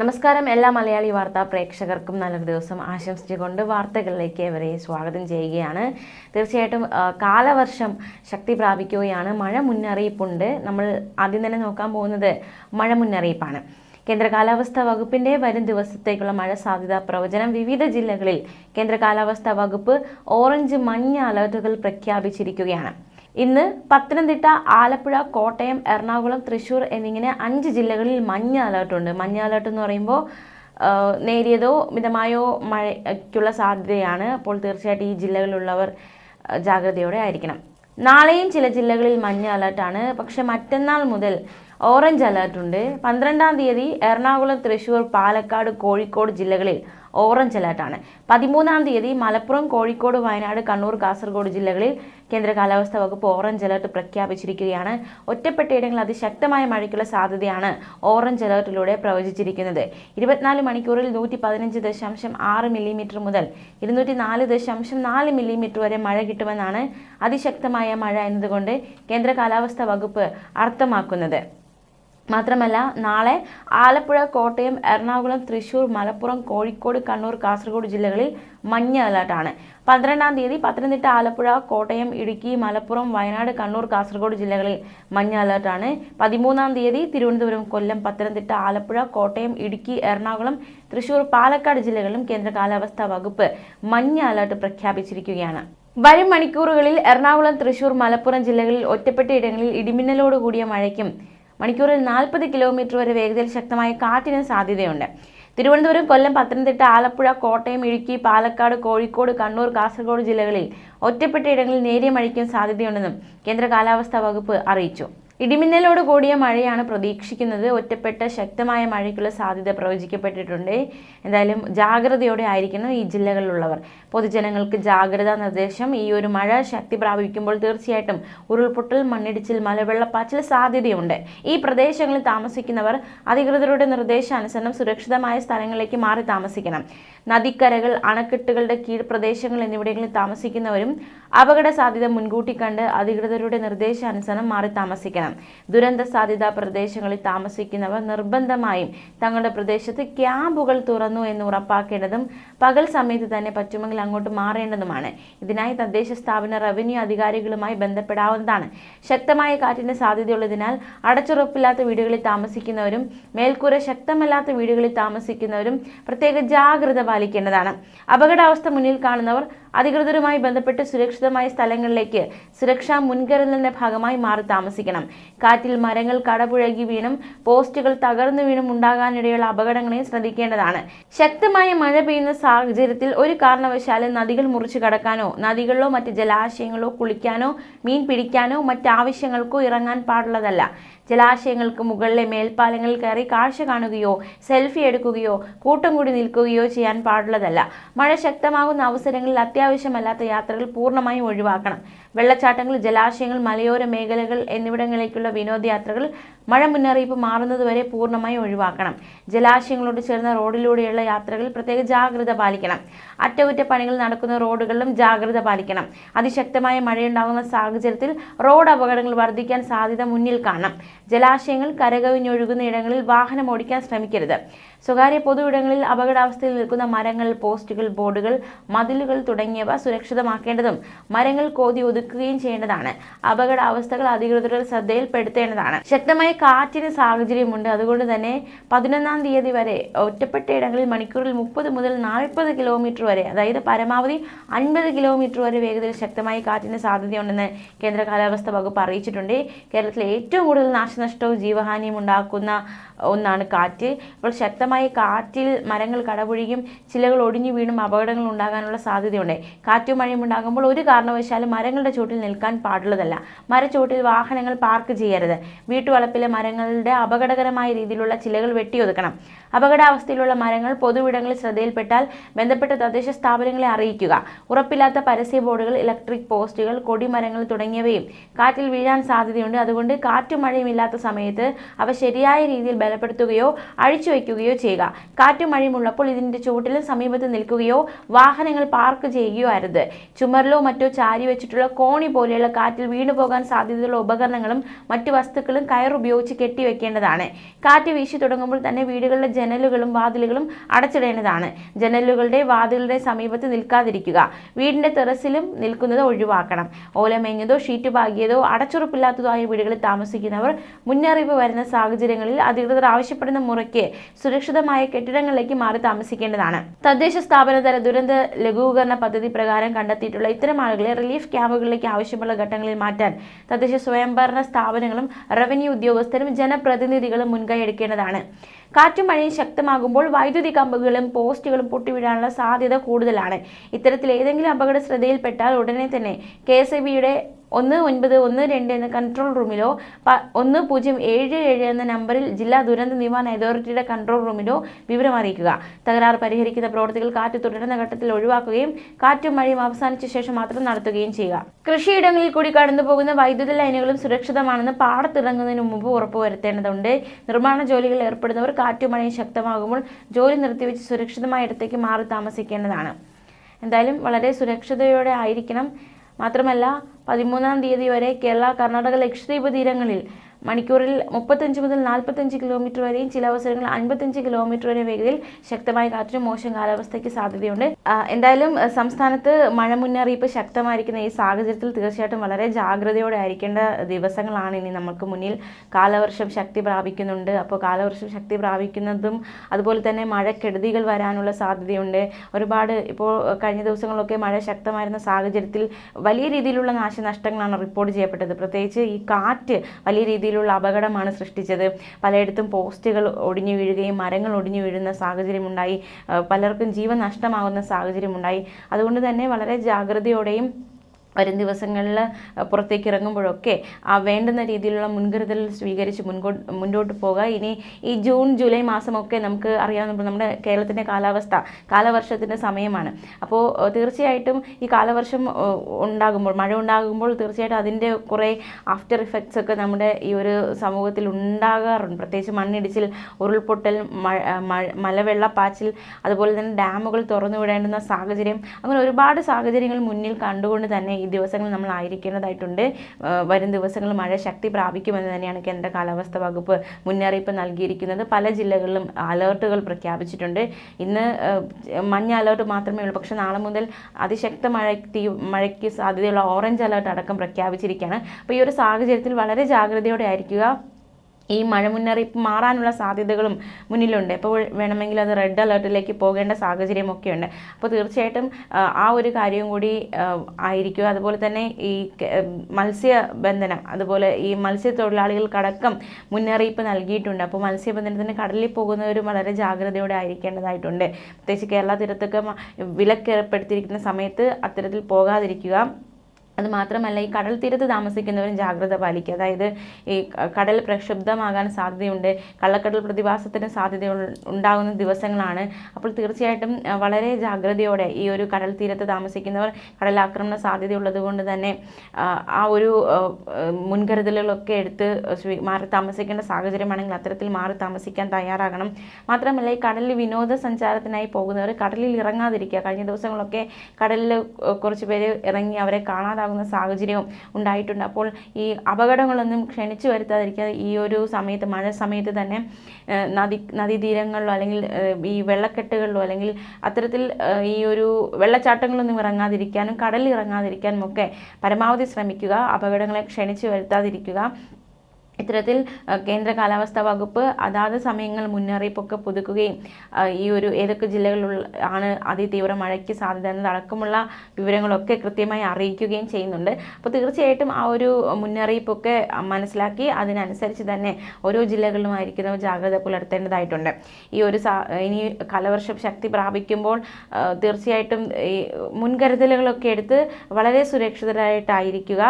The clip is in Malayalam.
നമസ്കാരം എല്ലാ മലയാളി വാർത്താ പ്രേക്ഷകർക്കും നല്ലൊരു ദിവസം ആശംസിച്ചുകൊണ്ട് വാർത്തകളിലേക്ക് ഇവരെ സ്വാഗതം ചെയ്യുകയാണ്. തീർച്ചയായിട്ടും കാലവർഷം ശക്തി പ്രാപിക്കുകയാണ്. മഴ മുന്നറിയിപ്പുണ്ട്. നമ്മൾ ആദ്യം തന്നെ നോക്കാൻ പോകുന്നത് മഴ മുന്നറിയിപ്പാണ്. കേന്ദ്ര കാലാവസ്ഥാ വകുപ്പിന്റെ വരും ദിവസത്തേക്കുള്ള മഴ സാധ്യതാ പ്രവചനം വിവിധ ജില്ലകളിൽ കേന്ദ്ര കാലാവസ്ഥാ വകുപ്പ് ഓറഞ്ച് മഞ്ഞ അലർട്ടുകൾ പ്രഖ്യാപിച്ചിരിക്കുകയാണ്. ഇന്ന് പത്തനംതിട്ട ആലപ്പുഴ കോട്ടയം എറണാകുളം തൃശ്ശൂർ എന്നിങ്ങനെ അഞ്ച് ജില്ലകളിൽ മഞ്ഞ അലേർട്ടുണ്ട് മഞ്ഞ അലേർട്ട് എന്ന് പറയുമ്പോൾ നേരിയതോ മിതമായോ മഴയ്ക്കുള്ള സാധ്യതയാണ്. അപ്പോൾ തീർച്ചയായിട്ടും ഈ ജില്ലകളിലുള്ളവർ ജാഗ്രതയോടെ ആയിരിക്കണം. നാളെയും ചില ജില്ലകളിൽ മഞ്ഞ അലേർട്ടാണ് പക്ഷെ മറ്റന്നാൾ മുതൽ ഓറഞ്ച് അലേർട്ടുണ്ട് പന്ത്രണ്ടാം തീയതി എറണാകുളം തൃശ്ശൂർ പാലക്കാട് കോഴിക്കോട് ജില്ലകളിൽ ഓറഞ്ച് അലർട്ടാണ് പതിമൂന്നാം തീയതി മലപ്പുറം കോഴിക്കോട് വയനാട് കണ്ണൂർ കാസർഗോഡ് ജില്ലകളിൽ കേന്ദ്ര കാലാവസ്ഥാ വകുപ്പ് ഓറഞ്ച് അലർട്ട് പ്രഖ്യാപിച്ചിരിക്കുകയാണ്. ഒറ്റപ്പെട്ടയിടങ്ങളിൽ അതിശക്തമായ മഴയ്ക്കുള്ള സാധ്യതയാണ് ഓറഞ്ച് അലർട്ടിലൂടെ പ്രവചിച്ചിരിക്കുന്നത്. ഇരുപത്തിനാല് മണിക്കൂറിൽ നൂറ്റി പതിനഞ്ച് ദശാംശം ആറ് മില്ലിമീറ്റർ മുതൽ ഇരുന്നൂറ്റി നാല് ദശാംശം നാല് മില്ലിമീറ്റർ വരെ മഴ കിട്ടുമെന്നാണ് അതിശക്തമായ മഴ എന്നതുകൊണ്ട് കേന്ദ്ര കാലാവസ്ഥാ വകുപ്പ് അർത്ഥമാക്കുന്നത്. മാത്രമല്ല നാളെ ആലപ്പുഴ കോട്ടയം എറണാകുളം തൃശൂർ മലപ്പുറം കോഴിക്കോട് കണ്ണൂർ കാസർഗോഡ് ജില്ലകളിൽ മഞ്ഞ അലർട്ടാണ് പന്ത്രണ്ടാം തീയതി പത്തനംതിട്ട ആലപ്പുഴ കോട്ടയം ഇടുക്കി മലപ്പുറം വയനാട് കണ്ണൂർ കാസർഗോഡ് ജില്ലകളിൽ മഞ്ഞ അലർട്ടാണ് പതിമൂന്നാം തീയതി തിരുവനന്തപുരം കൊല്ലം പത്തനംതിട്ട ആലപ്പുഴ കോട്ടയം ഇടുക്കി എറണാകുളം തൃശൂർ പാലക്കാട് ജില്ലകളിലും കേന്ദ്ര കാലാവസ്ഥാ വകുപ്പ് മഞ്ഞ അലർട്ട് പ്രഖ്യാപിച്ചിരിക്കുകയാണ്. വരും മണിക്കൂറുകളിൽ എറണാകുളം തൃശൂർ മലപ്പുറം ജില്ലകളിൽ ഒറ്റപ്പെട്ട ഇടങ്ങളിൽ ഇടിമിന്നലോട് കൂടിയ മഴയ്ക്കും മണിക്കൂറിൽ നാൽപ്പത് കിലോമീറ്റർ വരെ വേഗതയിൽ ശക്തമായ കാറ്റിന് സാധ്യതയുണ്ട്. തിരുവനന്തപുരം കൊല്ലം പത്തനംതിട്ട ആലപ്പുഴ കോട്ടയം ഇടുക്കി പാലക്കാട് കോഴിക്കോട് കണ്ണൂർ കാസർഗോഡ് ജില്ലകളിൽ ഒറ്റപ്പെട്ട ഇടങ്ങളിൽ നേരിയ മഴയ്ക്കും സാധ്യതയുണ്ടെന്നും കേന്ദ്ര കാലാവസ്ഥാ വകുപ്പ് അറിയിച്ചു. ഇടിമിന്നലോട് കൂടിയ മഴയാണ് പ്രതീക്ഷിക്കുന്നത്. ഒറ്റപ്പെട്ട ശക്തമായ മഴയ്ക്കുള്ള സാധ്യത പ്രവചിക്കപ്പെട്ടിട്ടുണ്ട്. എന്തായാലും ജാഗ്രതയോടെ ആയിരിക്കണം ഈ ജില്ലകളിലുള്ളവർ. പൊതുജനങ്ങൾക്ക് ജാഗ്രതാ നിർദ്ദേശം. ഈ ഒരു മഴ ശക്തി പ്രാപിക്കുമ്പോൾ തീർച്ചയായിട്ടും ഉരുൾപൊട്ടൽ മണ്ണിടിച്ചിൽ മലവെള്ളപ്പാച്ചിൽ സാധ്യതയുണ്ട്. ഈ പ്രദേശങ്ങളിൽ താമസിക്കുന്നവർ അധികൃതരുടെ നിർദ്ദേശാനുസരണം സുരക്ഷിതമായ സ്ഥലങ്ങളിലേക്ക് മാറി താമസിക്കണം. നദിക്കരകൾ അണക്കെട്ടുകളുടെ കീഴ്പ്രദേശങ്ങൾ എന്നിവിടങ്ങളിൽ താമസിക്കുന്നവരും അപകട സാധ്യത മുൻകൂട്ടി കണ്ട് അധികൃതരുടെ നിർദ്ദേശാനുസരണം മാറി താമസിക്കണം. ദുരന്ത സാധ്യതാ പ്രദേശങ്ങളിൽ താമസിക്കുന്നവർ നിർബന്ധമായും തങ്ങളുടെ പ്രദേശത്ത് ക്യാമ്പുകൾ തുറന്നു എന്ന് ഉറപ്പാക്കേണ്ടതും പകൽ സമയത്ത് തന്നെ പറ്റുമെങ്കിൽ അങ്ങോട്ട് മാറേണ്ടതുമാണ്. ഇതിനായി തദ്ദേശ സ്ഥാപന റവന്യൂ അധികാരികളുമായി ബന്ധപ്പെടാവുന്നതാണ്. ശക്തമായ കാറ്റിന് സാധ്യതയുള്ളതിനാൽ അടച്ചുറപ്പില്ലാത്ത വീടുകളിൽ താമസിക്കുന്നവരും മേൽക്കൂര ശക്തമല്ലാത്ത വീടുകളിൽ താമസിക്കുന്നവരും പ്രത്യേക ജാഗ്രത പാലിക്കേണ്ടതാണ്. അപകടാവസ്ഥ മുന്നിൽ കാണുന്നവർ അധികൃതരുമായി ബന്ധപ്പെട്ട് സുരക്ഷിതമായ സ്ഥലങ്ങളിലേക്ക് സുരക്ഷാ മുൻകരുതലിന്റെ ഭാഗമായി മാറി താമസിക്കണം. കാറ്റിൽ മരങ്ങൾ കടപുഴകി വീണും പോസ്റ്റുകൾ തകർന്നു വീണും ഉണ്ടാകാനിടയുള്ള അപകടങ്ങളെയും ശ്രദ്ധിക്കേണ്ടതാണ്. ശക്തമായ മഴ പെയ്യുന്ന സാഹചര്യത്തിൽ ഒരു കാരണവശാലും നദികൾ മുറിച്ചു കടക്കാനോ നദികളിലോ മറ്റ് ജലാശയങ്ങളോ കുളിക്കാനോ മീൻ പിടിക്കാനോ മറ്റ് ആവശ്യങ്ങൾക്കോ ഇറങ്ങാൻ പാടുള്ളതല്ല. ജലാശയങ്ങൾക്ക് മുകളിലെ മേൽപ്പാലങ്ങളിൽ കയറി കാഴ്ച കാണുകയോ സെൽഫി എടുക്കുകയോ കൂട്ടം കൂടി നിൽക്കുകയോ ചെയ്യാൻ പാടുള്ളതല്ല. മഴ ശക്തമാകുന്ന അവസരങ്ങളിൽ അത്യാവശ്യമല്ലാത്ത യാത്രകൾ പൂർണമായും ഒഴിവാക്കണം. വെള്ളച്ചാട്ടങ്ങൾ ജലാശയങ്ങൾ മലയോര മേഖലകൾ എന്നിവിടങ്ങളിലേക്കുള്ള വിനോദയാത്രകൾ മഴ മുന്നറിയിപ്പ് മാറുന്നതുവരെ പൂർണമായി ഒഴിവാക്കണം. ജലാശയങ്ങളോട് ചേർന്ന റോഡിലൂടെയുള്ള യാത്രകളിൽ പ്രത്യേക ജാഗ്രത പാലിക്കണം. അറ്റകുറ്റപ്പണികൾ നടക്കുന്ന റോഡുകളിലും ജാഗ്രത പാലിക്കണം. അതിശക്തമായ മഴയുണ്ടാകുന്ന സാഹചര്യത്തിൽ റോഡ് അപകടങ്ങൾ വർദ്ധിക്കാൻ സാധ്യത മുന്നിൽ കാണണം. ജലാശയങ്ങൾ കരകവിഞ്ഞൊഴുകുന്ന ഇടങ്ങളിൽ വാഹനം ഓടിക്കാൻ ശ്രമിക്കരുത്. സ്വകാര്യ പൊതു ഇടങ്ങളിൽ അപകടാവസ്ഥയിൽ നിൽക്കുന്ന മരങ്ങൾ പോസ്റ്റുകൾ ബോർഡുകൾ മതിലുകൾ തുടങ്ങിയവ സുരക്ഷിതമാക്കേണ്ടതും മരങ്ങൾ കോതി ഒതുക്കുകയും ചെയ്യേണ്ടതാണ്. അപകടാവസ്ഥകൾ അധികൃതരുടെ ശ്രദ്ധയിൽപ്പെടുത്തേണ്ടതാണ്. ശക്തമായ കാറ്റിന് സാഹചര്യമുണ്ട്. അതുകൊണ്ട് തന്നെ പതിനൊന്നാം തീയതി വരെ ഒറ്റപ്പെട്ട ഇടങ്ങളിൽ മണിക്കൂറിൽ മുപ്പത് മുതൽ നാൽപ്പത് കിലോമീറ്റർ വരെ അതായത് പരമാവധി അൻപത് കിലോമീറ്റർ വരെ വേഗതയിൽ ശക്തമായ കാറ്റിന് സാധ്യതയുണ്ടെന്ന് കേന്ദ്ര കാലാവസ്ഥ വകുപ്പ് അറിയിച്ചിട്ടുണ്ട്. കേരളത്തിലെ ഏറ്റവും കൂടുതൽ നാശനഷ്ടവും ജീവഹാനിയും ഉണ്ടാക്കുന്ന ഒന്നാണ് കാറ്റ്. ഇപ്പോൾ ശക്തമായ കാറ്റിൽ മരങ്ങൾ കടപുഴിയും ചിലകൾ ഒടിഞ്ഞു വീണും അപകടങ്ങൾ ഉണ്ടാകാനുള്ള സാധ്യതയുണ്ട്. കാറ്റും മഴയും ഉണ്ടാകുമ്പോൾ ഒരു കാരണവശാലും മരങ്ങളുടെ ചുവട്ടിൽ നിൽക്കാൻ പാടുള്ളതല്ല. മരച്ചുവട്ടിൽ വാഹനങ്ങൾ പാർക്ക് ചെയ്യരുത്. വീട്ടുവളപ്പിലെ മരങ്ങളുടെ അപകടകരമായ രീതിയിലുള്ള ചിലകൾ വെട്ടിയൊതുക്കണം. അപകടാവസ്ഥയിലുള്ള മരങ്ങൾ പൊതുവിടങ്ങളിൽ ശ്രദ്ധയിൽപ്പെട്ടാൽ ബന്ധപ്പെട്ട തദ്ദേശ സ്ഥാപനങ്ങളെ അറിയിക്കുക. ഉറപ്പില്ലാത്ത പരസ്യ ബോർഡുകൾ ഇലക്ട്രിക് പോസ്റ്റുകൾ കൊടിമരങ്ങൾ തുടങ്ങിയവയും കാറ്റിൽ വീഴാൻ സാധ്യതയുണ്ട്. അതുകൊണ്ട് കാറ്റും മഴയും ഇല്ലാത്ത സമയത്ത് അവ ശരിയായ രീതിയിൽ ബലപ്പെടുത്തുകയോ അഴിച്ചു വയ്ക്കുകയോ ചെയ്യുക. കാറ്റും മഴയും ഉള്ളപ്പോൾ ഇതിന്റെ ചുവട്ടിലും സമീപത്ത് നിൽക്കുകയോ വാഹനങ്ങൾ പാർക്ക് ചെയ്യുകയോ അരുത്. ചുമരിലോ മറ്റോ ചാരി വെച്ചിട്ടുള്ള കോണി പോലെയുള്ള കാറ്റിൽ വീണു പോകാൻ സാധ്യതയുള്ള ഉപകരണങ്ങളും മറ്റു വസ്തുക്കളും കയർ ഉപയോഗിച്ച് കെട്ടിവെക്കേണ്ടതാണ് കാറ്റ് വീശി തുടങ്ങുമ്പോൾ തന്നെ വീടുകളിലെ ജനലുകളും വാതിലുകളും അടച്ചിടേണ്ടതാണ്. ജനലുകളുടെ വാതിലുകളുടെ സമീപത്ത് നിൽക്കാതിരിക്കുക. വീടിന്റെ ടെറസിലും നിൽക്കുന്നത് ഒഴിവാക്കണം. ഓലമേഞ്ഞതോ ഷീറ്റ് പാകിയതോ അടച്ചുറപ്പില്ലാത്തതോ ആയ വീടുകളിൽ താമസിക്കുന്നവർ മുന്നറിയിപ്പ് വരുന്ന സാഹചര്യങ്ങളിൽ അധികൃതർ ആവശ്യപ്പെടുന്ന മുറയ്ക്ക് സുരക്ഷിതമായ കെട്ടിടങ്ങളിലേക്ക് മാറി താമസിക്കേണ്ടതാണ്. തദ്ദേശ സ്ഥാപനതല ദുരന്ത ലഘൂകരണ പദ്ധതി പ്രകാരം കണ്ടെത്തിയിട്ടുള്ള ഇത്തരം ആളുകളെ റിലീഫ് ക്യാമ്പുകളിലേക്ക് ആവശ്യമുള്ള ഘട്ടങ്ങളിൽ മാറ്റാൻ തദ്ദേശ സ്വയംഭരണ സ്ഥാപനങ്ങളും റവന്യൂ ഉദ്യോഗസ്ഥരും ജനപ്രതിനിധികളും മുൻകൈ എടുക്കേണ്ടതാണ്. കാറ്റും മഴയും ശക്തമാകുമ്പോൾ വൈദ്യുതി കമ്പുകളും പോസ്റ്റുകളും പൊട്ടിവിടാനുള്ള സാധ്യത കൂടുതലാണ്. ഇത്തരത്തിൽ ഏതെങ്കിലും അപകട ശ്രദ്ധയിൽപ്പെട്ടാൽ ഉടനെ തന്നെ കെ എസ് ഒന്ന് ഒൻപത് ഒന്ന് രണ്ട് എന്ന കൺട്രോൾ റൂമിലോ ഒന്ന് പൂജ്യം ഏഴ് ഏഴ് എന്ന നമ്പറിൽ ജില്ലാ ദുരന്ത നിവാരണ അതോറിറ്റിയുടെ കൺട്രോൾ റൂമിലോ വിവരം അറിയിക്കുക. തകരാറ് പരിഹരിക്കുന്ന പ്രവൃത്തികൾ കാറ്റ് തുടരുന്ന ഘട്ടത്തിൽ ഒഴിവാക്കുകയും കാറ്റും മഴയും അവസാനിച്ച ശേഷം മാത്രം നടത്തുകയും ചെയ്യുക. കൃഷിയിടങ്ങളിൽ കൂടി കടന്നു പോകുന്ന വൈദ്യുത ലൈനുകളും സുരക്ഷിതമാണെന്ന് പാടത്തിറങ്ങുന്നതിന് മുമ്പ് ഉറപ്പുവരുത്തേണ്ടതുണ്ട് നിർമ്മാണ ജോലികളിൽ ഏർപ്പെടുന്നവർ കാറ്റും മഴയും ശക്തമാകുമ്പോൾ ജോലി നിർത്തിവെച്ച് സുരക്ഷിതമായ ഇടത്തേക്ക് മാറി താമസിക്കേണ്ടതാണ്. എന്തായാലും വളരെ സുരക്ഷിതയോടെ ആയിരിക്കണം. മാത്രമല്ല പതിമൂന്നാം തീയതി വരെ കേരള കർണാടക ലക്ഷദ്വീപ് തീരങ്ങളിൽ മണിക്കൂറിൽ മുപ്പത്തഞ്ച് മുതൽ നാൽപ്പത്തഞ്ച് കിലോമീറ്റർ വരെയും ചില അവസരങ്ങളിൽ അൻപത്തഞ്ച് കിലോമീറ്റർ വരെ വേഗതയിൽ ശക്തമായ കാറ്റിനും മോശം കാലാവസ്ഥയ്ക്ക് സാധ്യതയുണ്ട്. എന്തായാലും സംസ്ഥാനത്ത് മഴ മുന്നറിയിപ്പ് ശക്തമായിരിക്കുന്ന ഈ സാഹചര്യത്തിൽ തീർച്ചയായിട്ടും വളരെ ജാഗ്രതയോടെ ആയിരിക്കേണ്ട ദിവസങ്ങളാണ് ഇനി നമുക്ക് മുന്നിൽ. കാലവർഷം ശക്തി പ്രാപിക്കുന്നുണ്ട്. അപ്പോൾ കാലവർഷം ശക്തി പ്രാപിക്കുന്നതും അതുപോലെ തന്നെ മഴക്കെടുതികൾ വരാനുള്ള സാധ്യതയുണ്ട്. ഒരുപാട് ഇപ്പോൾ കഴിഞ്ഞ ദിവസങ്ങളിലൊക്കെ മഴ ശക്തമായിരുന്ന സാഹചര്യത്തിൽ വലിയ രീതിയിലുള്ള നാശനഷ്ടങ്ങളാണ് റിപ്പോർട്ട് ചെയ്യപ്പെട്ടത്. പ്രത്യേകിച്ച് ഈ കാറ്റ് വലിയ രീതിയിലുള്ള അപകടമാണ് സൃഷ്ടിച്ചത്. പലയിടത്തും പോസ്റ്റുകൾ ഒടിഞ്ഞു വീഴുകയും മരങ്ങൾ ഒടിഞ്ഞു വീഴുന്ന സാഹചര്യമുണ്ടായി. പലർക്കും ജീവൻ നഷ്ടമാകുന്ന സാഹചര്യമുണ്ടായി. അതുകൊണ്ട് തന്നെ വളരെ ജാഗ്രതയോടെയും വരും ദിവസങ്ങളിൽ പുറത്തേക്ക് ഇറങ്ങുമ്പോഴൊക്കെ ആ വേണ്ടുന്ന രീതിയിലുള്ള മുൻകരുതൽ സ്വീകരിച്ച് മുൻകോട്ട് മുന്നോട്ട് പോകുക ഇനി ഈ ജൂൺ ജൂലൈ മാസമൊക്കെ നമുക്ക് അറിയാവുന്ന നമ്മുടെ കേരളത്തിന്റെ കാലാവസ്ഥ കാലവർഷത്തിന്റെ സമയമാണ്. അപ്പോൾ തീർച്ചയായിട്ടും ഈ കാലവർഷം ഉണ്ടാകുമ്പോൾ മഴ ഉണ്ടാകുമ്പോൾ തീർച്ചയായിട്ടും അതിന്റെ കുറേ ആഫ്റ്റർ ഇഫക്ട്സ് ഒക്കെ നമ്മുടെ ഈ ഒരു സമൂഹത്തിൽ ഉണ്ടാകാറുണ്ട്. പ്രത്യേകിച്ച് മണ്ണിടിച്ചിൽ ഉരുൾപൊട്ടൽ മലവെള്ളപ്പാച്ചിൽ അതുപോലെ തന്നെ ഡാമുകൾ തുറന്നു വിടേണ്ടുന്ന സാഹചര്യം അങ്ങനെ ഒരുപാട് സാഹചര്യങ്ങൾ മുന്നിൽ കണ്ടുകൊണ്ട് തന്നെ ദിവസങ്ങളിൽ നമ്മൾ ആയിരിക്കേണ്ടതായിട്ടുണ്ട്. വരും ദിവസങ്ങളിൽ മഴ ശക്തി പ്രാപിക്കുമെന്ന് തന്നെയാണ് കേന്ദ്ര കാലാവസ്ഥ വകുപ്പ് മുന്നറിയിപ്പ് നൽകിയിരിക്കുന്നത്. പല ജില്ലകളിലും അലേർട്ടുകൾ പ്രഖ്യാപിച്ചിട്ടുണ്ട്. ഇന്ന് മഞ്ഞ അലേർട്ട് മാത്രമേ ഉള്ളൂ. പക്ഷേ നാളെ മുതൽ അതിശക്ത മഴ മഴയ്ക്ക് സാധ്യതയുള്ള ഓറഞ്ച് അലേർട്ട് അടക്കം പ്രഖ്യാപിച്ചിരിക്കുകയാണ്. അപ്പോൾ ഈ ഒരു സാഹചര്യത്തിൽ വളരെ ജാഗ്രതയോടെ ആയിരിക്കുക. ഈ മഴ മുന്നറിയിപ്പ് മാറാനുള്ള സാധ്യതകളും മുന്നിലുണ്ട്. ഇപ്പോൾ വേണമെങ്കിൽ അത് റെഡ് അലേർട്ടിലേക്ക് പോകേണ്ട സാഹചര്യമൊക്കെ ഉണ്ട് അപ്പോൾ തീർച്ചയായിട്ടും ആ, ഒരു കാര്യവും കൂടി ആയിരിക്കും. അതുപോലെ തന്നെ ഈ മത്സ്യബന്ധനം അതുപോലെ ഈ മത്സ്യത്തൊഴിലാളികൾക്കടക്കം മുന്നറിയിപ്പ് നൽകിയിട്ടുണ്ട്. അപ്പോൾ മത്സ്യബന്ധനത്തിന് കടലിൽ പോകുന്നവരും വളരെ ജാഗ്രതയോടെ ആയിരിക്കേണ്ടതായിട്ടുണ്ട്. പ്രത്യേകിച്ച് കേരള തീരത്തൊക്കെ വിലക്കേർപ്പെടുത്തിയിരിക്കുന്ന സമയത്ത് അത്തരത്തിൽ പോകാതിരിക്കുക. അത് മാത്രമല്ല ഈ കടൽ തീരത്ത് താമസിക്കുന്നവരും ജാഗ്രത പാലിക്കുക. അതായത് ഈ കടൽ പ്രക്ഷുബ്ധമാകാൻ സാധ്യതയുണ്ട്. കള്ളക്കടൽ പ്രതിഭാസത്തിന് സാധ്യത ഉണ്ടാകുന്ന ദിവസങ്ങളാണ്. അപ്പോൾ തീർച്ചയായിട്ടും വളരെ ജാഗ്രതയോടെ ഈ ഒരു കടൽ തീരത്ത് താമസിക്കുന്നവർ കടലാക്രമണ സാധ്യതയുള്ളത് കൊണ്ട് തന്നെ ആ, ഒരു മുൻകരുതലുകളൊക്കെ എടുത്ത് മാറി താമസിക്കേണ്ട സാഹചര്യമാണെങ്കിൽ അത്തരത്തിൽ മാറി താമസിക്കാൻ തയ്യാറാകണം. മാത്രമല്ല ഈ കടലിൽ വിനോദസഞ്ചാരത്തിനായി പോകുന്നവർ കടലിൽ ഇറങ്ങാതിരിക്കുക. കഴിഞ്ഞ ദിവസങ്ങളൊക്കെ കടലിൽ കുറച്ച് പേര് ഇറങ്ങി അവരെ കാണാതാകുന്ന സാഹചര്യവും ഉണ്ടായിട്ടുണ്ട്. അപ്പോൾ ഈ അപകടങ്ങളൊന്നും ക്ഷണിച്ചു വരുത്താതിരിക്കാതെ ഈ ഒരു സമയത്ത് മഴ സമയത്ത് തന്നെ നദി നദീതീരങ്ങളിലോ അല്ലെങ്കിൽ ഈ വെള്ളക്കെട്ടുകളിലോ അല്ലെങ്കിൽ അത്തരത്തിൽ ഈ ഒരു വെള്ളച്ചാട്ടങ്ങളൊന്നും ഇറങ്ങാതിരിക്കാനും കടലിൽ ഇറങ്ങാതിരിക്കാനും ഒക്കെ പരമാവധി ശ്രമിക്കുക. അപകടങ്ങളെ ക്ഷണിച്ചു വരുത്താതിരിക്കുക. ഇത്തരത്തിൽ കേന്ദ്ര കാലാവസ്ഥാ വകുപ്പ് അതാത് സമയങ്ങൾ മുന്നറിയിപ്പൊക്കെ പുതുക്കുകയും ഈ ഒരു ഏതൊക്കെ ജില്ലകളിലുള്ള ആണ് അതിതീവ്ര മഴയ്ക്ക് സാധ്യത എന്നതടക്കമുള്ള വിവരങ്ങളൊക്കെ കൃത്യമായി അറിയിക്കുകയും ചെയ്യുന്നുണ്ട്. അപ്പോൾ തീർച്ചയായിട്ടും ആ ഒരു മുന്നറിയിപ്പൊക്കെ മനസ്സിലാക്കി അതിനനുസരിച്ച് തന്നെ ഓരോ ജില്ലകളിലുമായിരിക്കുന്നവർ ജാഗ്രത പുലർത്തേണ്ടതായിട്ടുണ്ട്. ഈ ഒരു ഇനി കലവർഷം ശക്തി പ്രാപിക്കുമ്പോൾ തീർച്ചയായിട്ടും ഈ മുൻകരുതലുകളൊക്കെ എടുത്ത് വളരെ സുരക്ഷിതരായിട്ടായിരിക്കുക.